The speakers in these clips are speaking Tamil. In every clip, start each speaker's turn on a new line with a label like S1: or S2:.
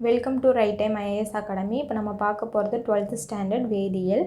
S1: Welcome to right time IAS academy இப்போ நம்ம பார்க்க போகிறது டுவெல்த்து ஸ்டாண்டர்ட் வேதியியல்.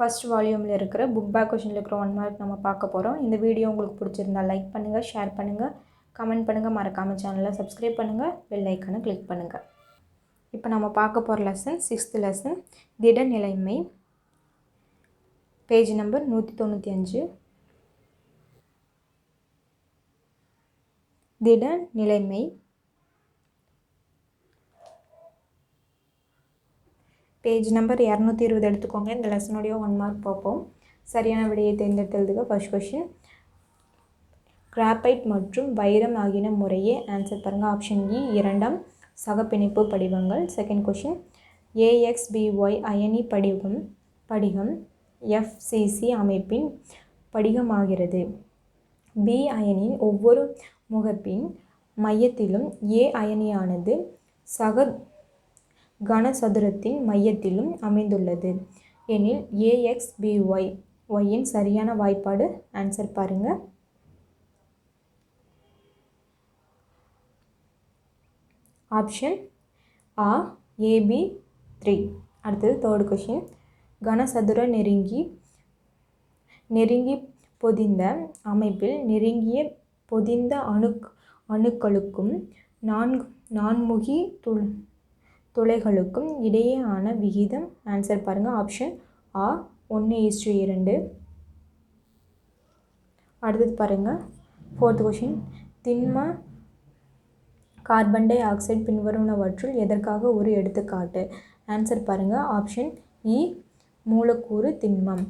S1: ஃபஸ்ட் வால்யூமில் இருக்கிற புக் பேக் கொஷனில் இருக்கிற ஒன் மார்க் நம்ம பார்க்க போகிறோம் இந்த வீடியோ உங்களுக்கு பிடிச்சிருந்தா லைக் பண்ணுங்கள் ஷேர் பண்ணுங்கள் கமெண்ட் பண்ணுங்கள் மறக்காமல் சேனலை சப்ஸ்கிரைப் பண்ணுங்கள் பெல் ஐக்கனை கிளிக் பண்ணுங்கள் இப்போ நம்ம பார்க்க போகிற லெசன் சிக்ஸ்த் லெசன் திட நிலைமை பேஜ் நம்பர் நூற்றி தொண்ணூற்றி அஞ்சு. திட நிலைமை பேஜ் நம்பர் இரநூத்தி இருபது எடுத்துக்கோங்க. இந்த லெசனுடைய ஒன் மார்க் பார்ப்போம். சரியான விடையை தேர்ந்தெடுத்து எழுதுக ஃபர்ஸ்ட் கொஷின் கிராப்பைட் மற்றும் வைரம் ஆகியன முறையே ஆன்சர் பாருங்கள் ஆப்ஷன் இ இரண்டாம் சகப்பிணைப்பு படிவங்கள். செகண்ட் கொஷின் ஏஎக்ஸ்பிஒய் அயனி படிவம் படிகம் எஃப்சிசி அமைப்பின் படிகமாகிறது. பி அயனின் ஒவ்வொரு முகப்பின் மையத்திலும் ஏ அயனியானது சக கனசதுரத்தின் மையத்திலும் அமைந்துள்ளது. எனில் ஏஎக்ஸ்பிஒய் ஒய்யின் சரியான வாய்ப்பாடு ஆன்சர் பாருங்கள் ஆப்ஷன் ஆ ஏபி த்ரீ அடுத்தது தேர்ட் கொஷின் கனசதுர நெருங்கி நெருங்கி பொதிந்த அமைப்பில் நெருங்கிய பொதிந்த அணு அணுக்களுக்கும் நான்கு நான்முகி துள் துளைகளுக்கும் இடையேயான விகிதம். ஆன்சர் பாருங்கள் ஆப்ஷன் ஆ ஒன்று ஈஸ்டு இரண்டு. அடுத்தது பாருங்கள் ஃபோர்த் கொஷின் திண்ம கார்பன் டை ஆக்சைடு பின்வருவனவற்றுள் எதற்காக ஒரு எடுத்துக்காட்டு? ஆன்சர் பாருங்கள் ஆப்ஷன் இ மூலக்கூறு திண்மம்.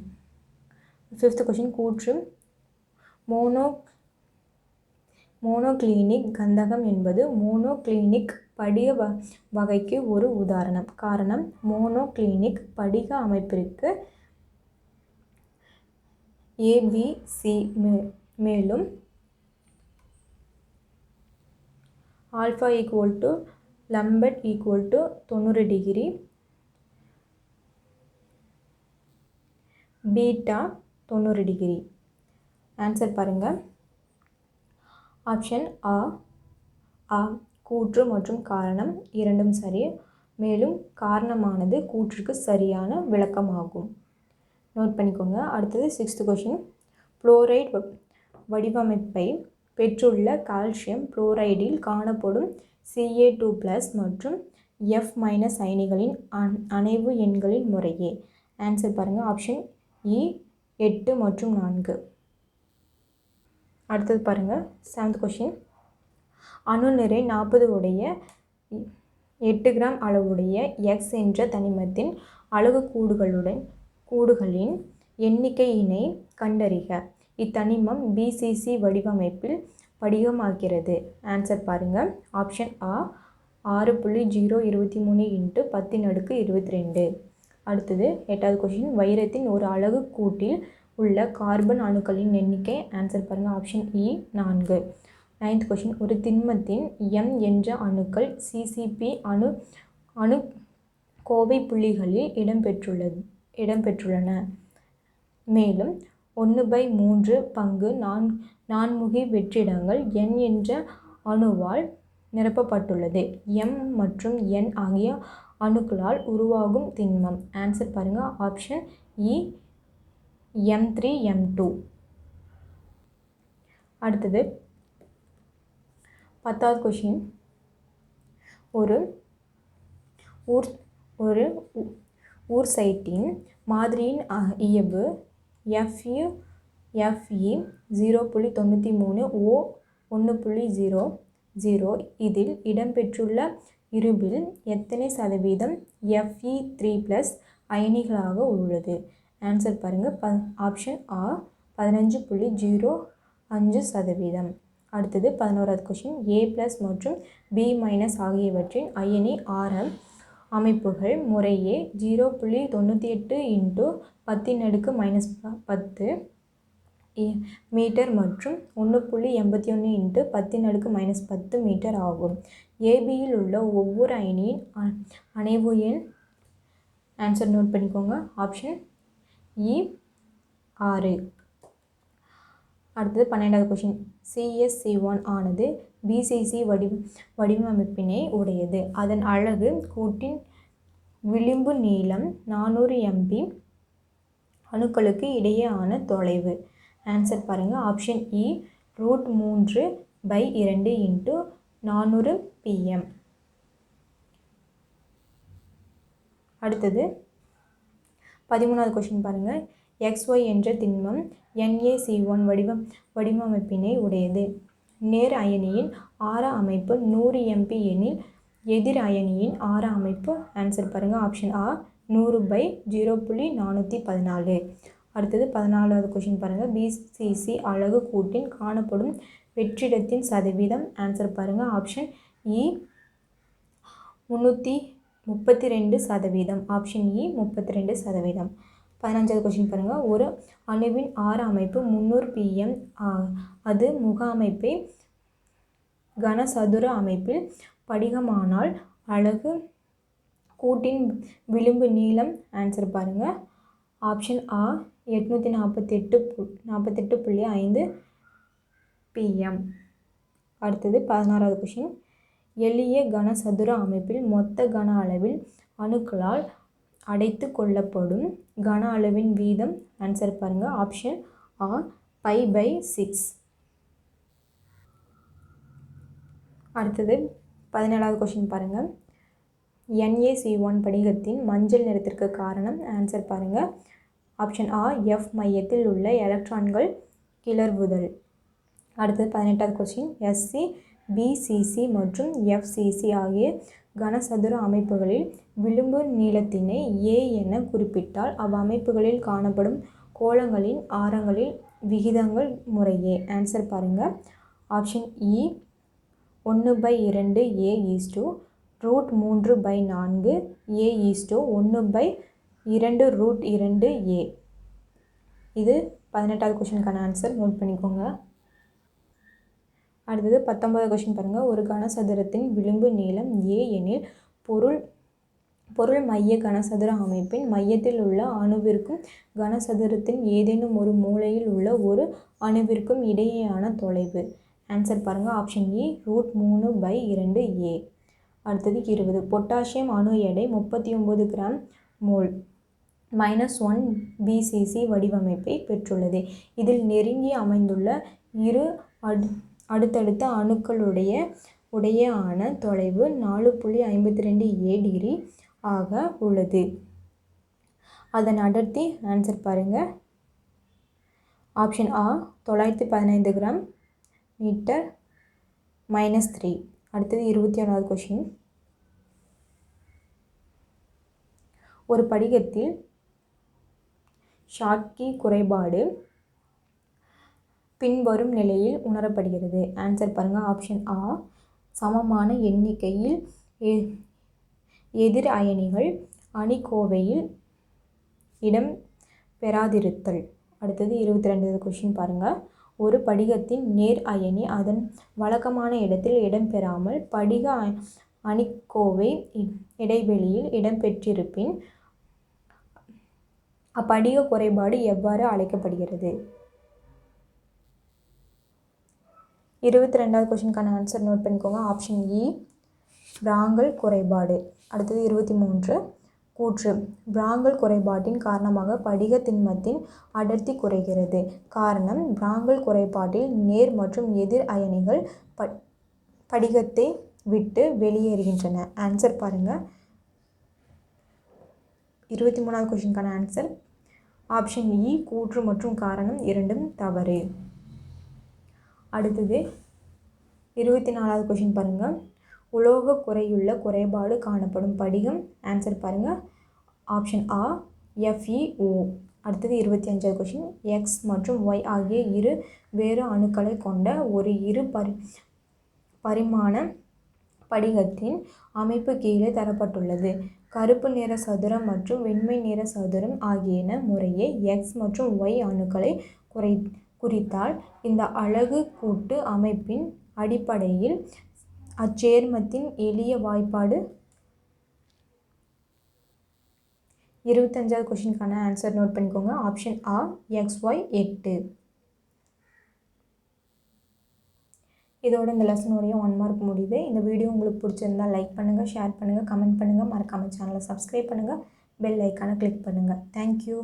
S1: ஃபிஃப்த் கொஷின் கூற்று. மோனோ மோனோக்ளீனிக் கந்தகம் என்பது மோனோக்ளீனிக் படிக வ வகைக்கு ஒரு உதாரணம். காரணம் மோனோக்ளினிக் படிக அமைப்பிற்கு ஏபிசி மே மேலும் alpha equal to lambda equal to தொண்ணூறு டிகிரி பீட்டா தொண்ணூறு டிகிரி. ஆன்சர் பாருங்கள் ஆப்ஷன் ஆ ஆ கூற்று மற்றும் காரணம் இரண்டும் சரி. மேலும் காரணமானது கூற்றுக்கு சரியான விளக்கமாகும். நோட் பண்ணிக்கோங்க. அடுத்தது சிக்ஸ்த் கொஷின் புளோரைட் வடிவமைப்பை பெற்றுள்ள கால்சியம் புளோரைடில் காணப்படும் சிஏ டூ ப்ளஸ் மற்றும் எஃப் மைனஸ் அயனிகளின் அன் அணைவு எண்களின் முறையே. ஆன்சர் பாருங்கள் ஆப்ஷன் இ எட்டு மற்றும் நான்கு. அடுத்தது பாருங்கள் செவன்த் கொஷின் அணு நிறை நாற்பது உடைய எட்டு கிராம் அளவுடைய எக்ஸ் என்ற தனிமத்தின் அளவு கூடுகளுடன் கூடுகளின் எண்ணிக்கையினை கண்டறிக. இத்தனிமம் பிசிசி வடிவமைப்பில் படிகமாகிறது. ஆன்சர் பாருங்கள் ஆப்ஷன் ஆ ஆறு புள்ளி ஜீரோ இருபத்தி மூணு இன்ட்டு பத்தின் அடுக்கு இருபத்தி ரெண்டு. அடுத்தது எட்டாவது கொஷின் வைரத்தின் ஒரு அழகு கூட்டில் உள்ள கார்பன் அணுக்களின் எண்ணிக்கை. ஆன்சர் பாருங்கள் ஆப்ஷன் இ நான்கு. நைன்த் கொஷின் ஒரு திண்மத்தின் எம் என்ற அணுக்கள் சிசிபி அணு அணு கோவை புள்ளிகளில் இடம்பெற்றுள்ளது இடம்பெற்றுள்ளன. மேலும் ஒன்று பை மூன்று பங்கு நான் நான்முகி வெற்றிடங்கள் என் என்ற அணுவால் நிரப்பப்பட்டுள்ளது. எம் மற்றும் என் ஆகிய அணுக்களால் உருவாகும் திண்மம். ஆன்சர் பாருங்கள் ஆப்ஷன் இ எம் த்ரீ எம் டூ அடுத்தது பத்தாவது கொஷின் ஒரு ஊர் ஒரு ஊர் சைட்டின் மாதிரியின் இயல்பு எஃப்யு எஃப்இ ஜீரோ புள்ளி தொண்ணூற்றி மூணு ஓ ஒன்று புள்ளி ஜீரோ ஜீரோ இதில் இடம்பெற்றுள்ள இருபில் எத்தனை சதவீதம் எஃப்இ த்ரீ ப்ளஸ் அயனிகளாக உள்ளது? ஆன்சர் பாருங்கள் ப ஆப்ஷன் ஆ பதினஞ்சு புள்ளி ஜீரோ அஞ்சு சதவீதம். அடுத்தது பதினோராவது கொஷின் ஏ ப்ளஸ் மற்றும் பி மைனஸ் ஆகியவற்றின் அயனி ஆரம் அமைப்புகள் முறையே ஜீரோ புள்ளி தொண்ணூற்றி எட்டு இன்ட்டு பத்தின் அடுக்கு மைனஸ் பத்து மீட்டர் மற்றும் ஒன்று புள்ளி எண்பத்தி ஒன்று இன்ட்டு பத்தின் அடுக்கு மைனஸ் பத்து மீட்டர் ஆகும். ஏபியில் உள்ள ஒவ்வொரு அயனியின் அணைவு எண் ஆன்சர் நோட் பண்ணிக்கோங்க. ஆப்ஷன் இ e, ஆறு. அடுத்தது பன்னெண்டாவது கொஷின் சிஎஸ்சி ஒன் ஆனது பிசிசி வடி வடிவமைப்பினை உடையது. அதன் அழகு கூட்டின் விளிம்பு நீளம் நானூறு எம்பி அணுக்களுக்கு இடையேயான தொலைவு. ஆன்சர் பாருங்கள் ஆப்ஷன் இ ரூட் மூன்று பை இரண்டு இன்ட்டு நானூறு பிஎம் அடுத்தது பதிமூணாவது கொஷின் பாருங்கள் எக்ஸ்ஒய் என்ற திண்மம் என்ஏசி ஒன் வடிவம் வடிவமைப்பினை உடையது. நேர் அயனியின் ஆர அமைப்பு நூறு எம்பி எனில் எதிர் அயனியின் ஆர அமைப்பு ஆன்சர் பாருங்கள் ஆப்ஷன் ஆ நூறு பை ஜீரோ புள்ளி நானூற்றி பதினாலு. அடுத்தது பதினாலாவது கொஷின் பாருங்கள் பிசிசி அழகு கூட்டின் காணப்படும் வெற்றிடத்தின் சதவீதம் ஆன்சர் பாருங்கள் ஆப்ஷன் இ e முந்நூற்றி முப்பத்தி ரெண்டு சதவீதம் ஆப்ஷன் இ e முப்பத்தி ரெண்டு சதவீதம். பதினஞ்சாவது கொஷின் பாருங்கள் ஒரு அணுவின் ஆறு அமைப்பு முந்நூறு பிஎம் அது முக அமைப்பை கனசதுர அமைப்பில் படிகமானால் அழகு கூட்டின் விளிம்பு நீளம் ஆன்சர் பாருங்கள் ஆப்ஷன் ஆ எட்நூற்றி நாற்பத்தெட்டு பு நாற்பத்தெட்டு புள்ளி ஐந்து பிஎம் அடுத்தது பதினாறாவது கொஷின் எளிய கனசதுர அமைப்பில் மொத்த கன அளவில் அணுக்களால் அடைத்து கொள்ளப்படும் கன அளவின் வீதம் ஆன்சர் பாருங்கள் ஆப்ஷன் ஆ பை பை சிக்ஸ் அடுத்தது பதினேழாவது கொஷின் பாருங்கள் என்ஏசி ஒன் படிகத்தின் மஞ்சள் நிறத்திற்கு காரணம் ஆன்சர் பாருங்கள் ஆப்ஷன் ஆ எஃப் மையத்தில் உள்ள எலக்ட்ரான்கள் கிளர்வுதல். அடுத்தது பதினெட்டாவது கொஸ்டின் எஸ்சி பிசிசி மற்றும் எஃப்சிசி ஆகிய கனசதுர அமைப்புகளில் விளிம்பு நீளத்தினை ஏ என குறிப்பிட்டால் அவ்வமைப்புகளில் காணப்படும் கோளங்களின் ஆரங்களில் விகிதங்கள் முறையே. ஆன்சர் பாருங்கள் ஆப்ஷன் இ e, ஒன்று பை இரண்டு ஏ ஈஸ்டு ரூட் மூன்று பை நான்கு ஏ ஈஸ்டோ ஒன்று பை இரண்டு ரூட் இரண்டு ஏ இது பதினெட்டாவது கொஷனுக்கான ஆன்சர் நோட் பண்ணிக்கோங்க. அடுத்தது பத்தொன்பது கொஷின் பாருங்கள் ஒரு கனசதுரத்தின் விளிம்பு நீளம் ஏ எனில் பொருள் பொருள் மைய கனசதுர அமைப்பின் மையத்தில் உள்ள அணுவிற்கும் கனசதுரத்தின் ஏதேனும் ஒரு மூலையில் உள்ள ஒரு அணுவிற்கும் இடையேயான தொலைவு. ஆன்சர் பாருங்கள் ஆப்ஷன் இ ரூட் மூணு பை இரண்டு ஏ அடுத்தது இருபது. பொட்டாசியம் அணு எடை முப்பத்தி ஒம்பது gram mole minus one BCC வடிவமைப்பை பெற்றுள்ளது. இதில் நெருங்கி அமைந்துள்ள இரு அடு அடுத்தடுத்த அணுக்களுடைய உடைய ஆன தொலைவு நாலு புள்ளி ஐம்பத்தி ரெண்டு ஏ டிகிரி ஆக உள்ளது. அதன் அடர்த்தி ஆன்சர் பாருங்கள் ஆப்ஷன் ஆ தொள்ளாயிரத்தி பதினைந்து கிராம் மீட்டர் மைனஸ் த்ரீ அடுத்தது இருபத்தி ஒன்றாவது கொஷின் ஒரு படிகத்தில் ஷாட்கி குறைபாடு பின்வரும் நிலையில் உணரப்படுகிறது. ஆன்சர் பாருங்கள் ஆப்ஷன் ஆ சமமான எண்ணிக்கையில் எ- எதிர் அயனிகள் அணிக்கோவையில் இடம் பெறாதிருத்தல். அடுத்தது இருபத்தி ரெண்டாவது கொஷின் பாருங்கள் ஒரு படிகத்தின் நேர் அயனி அதன் வழக்கமான இடத்தில் இடம்பெறாமல் படிக அணிக்கோவை இ- இடைவெளியில் இடம்பெற்றிருப்பின் அப்படிக குறைபாடு எவ்வாறு அழைக்கப்படுகிறது? இருபத்தி ரெண்டாவது கொஷினுக்கான ஆன்சர் நோட் பண்ணிக்கோங்க. ஆப்ஷன் இ பிராங்கல் குறைபாடு. அடுத்தது இருபத்தி மூன்று கூற்று. பிராங்கல் குறைபாட்டின் காரணமாக படிக திண்மத்தின் அடர்த்தி குறைகிறது. காரணம் பிராங்கல் குறைபாட்டில் நேர் மற்றும் எதிர் அயனிகள் ப படிகத்தை விட்டு வெளியேறுகின்றன. ஆன்சர் பாருங்கள் இருபத்தி மூணாவது கொஷினுக்கான ஆன்சர் ஆப்ஷன் இ e, கூற்று மற்றும் காரணம் இரண்டும் தவறு. அடுத்தது இருபத்தி நாலாவது கொஷின் பாருங்கள் உலோக குறையுள்ள குறைபாடு காணப்படும் படிகம். ஆன்சர் பாருங்கள் ஆப்ஷன் ஆ எஃப்இஓ அடுத்தது இருபத்தி அஞ்சாவது கொஷின் எக்ஸ் மற்றும் ஒய் ஆகிய இரு வேறு அணுக்களை கொண்ட ஒரு இரு பரி பரிமாண படிகத்தின் அமைப்பு கீழே தரப்பட்டுள்ளது. கருப்பு நிற சதுரம் மற்றும் வெண்மை நிற சதுரம் ஆகியன முறையே எக்ஸ் மற்றும் ஒய் அணுக்களை குறை குறித்தால் இந்த அலகு கூட்டு அமைப்பின் அடிப்படையில் அச்சேர்மத்தின் எளிய வாய்ப்பாடு. இருபத்தஞ்சாவது கொஷினுக்கான ஆன்சர் நோட் பண்ணிக்கோங்க. ஆப்ஷன் ஆ எக்ஸ் ஒய் எட்டு. இதோட இந்த லெசனுடைய ஒன் மார்க் முடியுது. இந்த வீடியோ உங்களுக்கு பிடிச்சிருந்தா லைக் பண்ணுங்கள் ஷேர் பண்ணுங்கள் கமெண்ட் பண்ணுங்கள் மறக்காமல் சேனலை சப்ஸ்கிரைப் பண்ணுங்கள் பெல் ஐக்கானை கிளிக் பண்ணுங்கள் தேங்க்யூ